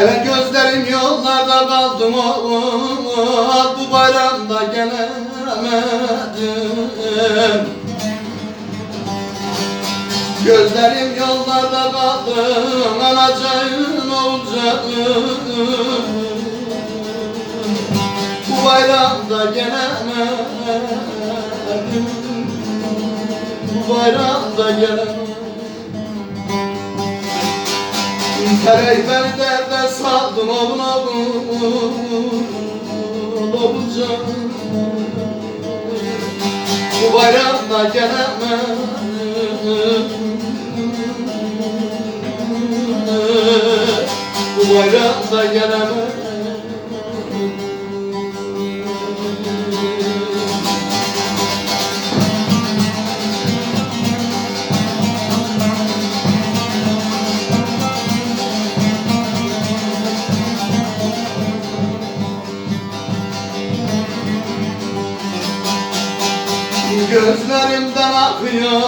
Hele gözlerim yollarda kaldım oh, Bu bayramda gelemedim. Gözlerim yollarda kaldı Anacığım oğulcağım Bu bayramda gelemedim. Bu bayramda gelemedim Tereyi beni derde saldım oğlum oğlum Oğulcağım Bu bayramda gelemem Bu bayramda gelemem Gözlerimden akıyor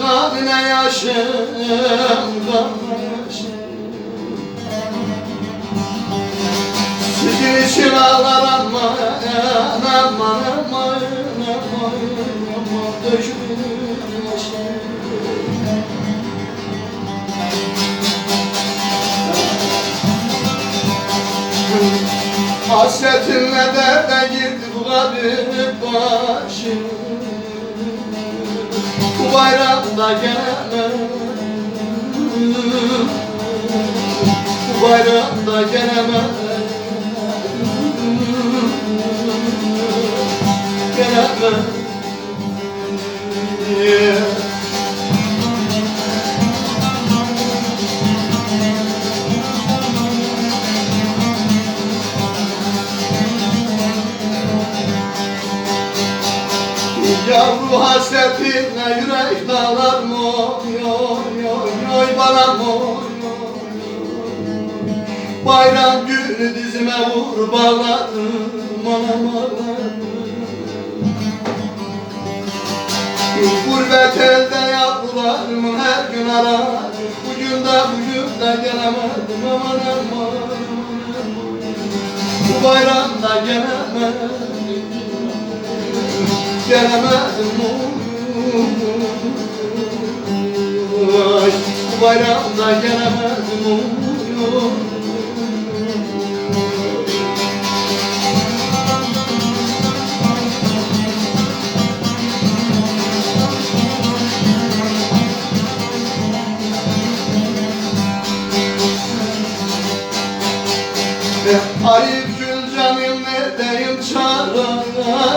kanine yaşım Sizin için ağlar ama aman aman aman aman dökülür yaşım Hasretinle derde girdi bu garip başım Bayramda gelemem. Bu bayramda gelemem. Gelemem Yavru hasretinle yürek dağlar mı? Oy oy oy oy bana mı. Bayram günü dizime vur bağladım anam Gurbet elde yavrularımı her gün aradım Bugün de bugün de gelemedim aman aman. Bu bayramda gelemedim Bu bayramda gelemedim oy Arif Gülcan'ım neredeyim çara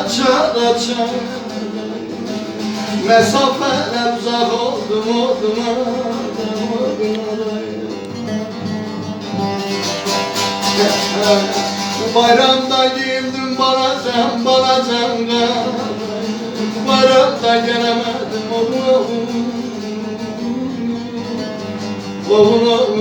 çara çara. Mesafeler uzak oldum oldum oldum oldum bayramda giyindim sen Bu bayramda gelemedim oğlum Oğlum